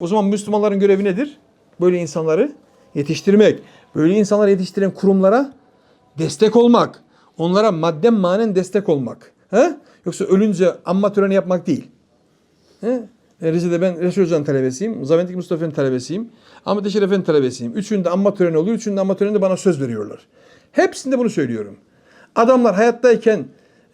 O zaman Müslümanların görevi nedir? Böyle insanları yetiştirmek. Böyle insanları yetiştiren kurumlara destek olmak. Onlara madden manen destek olmak. He? Yoksa ölünce amma töreni yapmak değil. He? E, Rize'de ben Resul Hoca'nın talebesiyim. Zaventik Mustafa'nın talebesiyim. Ahmet Eşer Efendi talebesiyim. Üçünde amma töreni oluyor. Üçünde amma töreninde bana söz veriyorlar. Hepsinde bunu söylüyorum. Adamlar hayattayken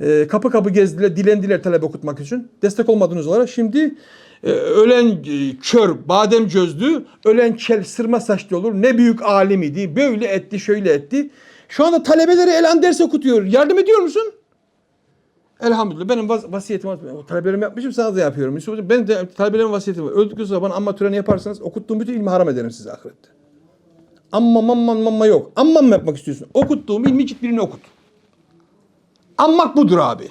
e, kapı kapı gezdiler, dilendiler talep okutmak için. Destek olmadığınız olarak şimdi e, ölen e, kör, badem gözlü, ölen kel, sırma saçlı olur. Ne büyük alim idi, böyle etti, şöyle etti. Şu anda talebeleri elan ders okutuyor. Yardım ediyor musun? Elhamdülillah benim vas- vasiyetim var. Talebelerim yapmışım sana da yapıyorum. Yusuf Hocam benim de talebelerim vasiyeti var. Öldükten sonra bana amma töreni yaparsanız okuttuğum bütün ilmi haram ederim size ahirette. Amma mamma mamma yok. Amman mı yapmak istiyorsun? Okuttuğum ilmi git birini okut. Ammak budur abi.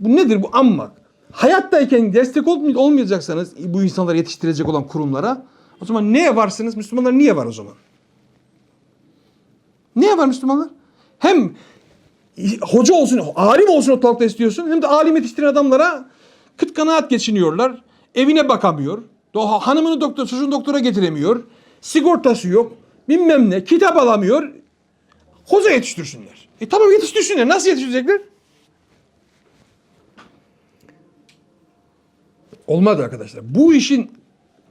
Bu nedir bu ammak? Hayattayken destek olmay- olmayacaksanız bu insanları yetiştirecek olan kurumlara o zaman neye varsınız? Müslümanlar niye var o zaman? Niye var Müslümanlar? Hem hoca olsun, alim olsun ortalıkta istiyorsun. Hem de alim yetiştiren adamlara kıt kanaat geçiniyorlar. Evine bakamıyor. Hanımını doktor, çocuğunu doktora getiremiyor. Sigortası yok. Bilmem ne. Kitap alamıyor. Hoca yetiştirsinler. E tamam yetiştirsinler. Nasıl yetiştirecekler? Olmadı arkadaşlar. Bu işin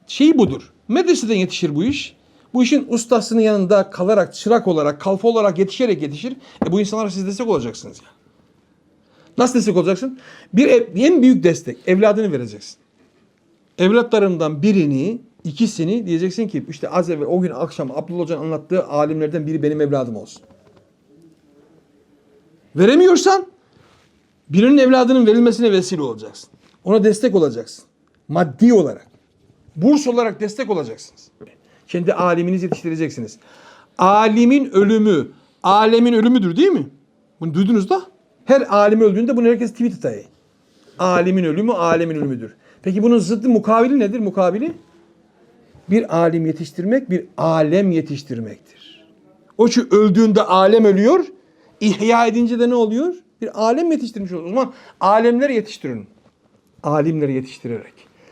şeyi budur. Medreseden yetişir bu iş. Bu işin ustasının yanında kalarak, çırak olarak, kalfa olarak yetişerek yetişir. E bu insanlara siz destek olacaksınız ya. Nasıl destek olacaksın? Bir en büyük destek evladını vereceksin. Evlatlarından birini, ikisini diyeceksin ki işte az evvel o gün akşam Abdullah Hoca'nın anlattığı alimlerden biri benim evladım olsun. Veremiyorsan birinin evladının verilmesine vesile olacaksın. Ona destek olacaksın. Maddi olarak. Burs olarak destek olacaksınız. Kendi aliminizi yetiştireceksiniz. Alimin ölümü, alemin ölümüdür değil mi? Bunu duydunuz da. Her alim öldüğünde bunu herkes tweet atıyor. Alimin ölümü, alemin ölümüdür. Peki bunun zıddı mukabili nedir? Mukabili bir alim yetiştirmek, bir alem yetiştirmektir. O ki öldüğünde alem ölüyor, ihya edince de ne oluyor? Bir alem yetiştirmiş oluyor. O zaman alemler yetiştirin. Alimleri yetiştirerek.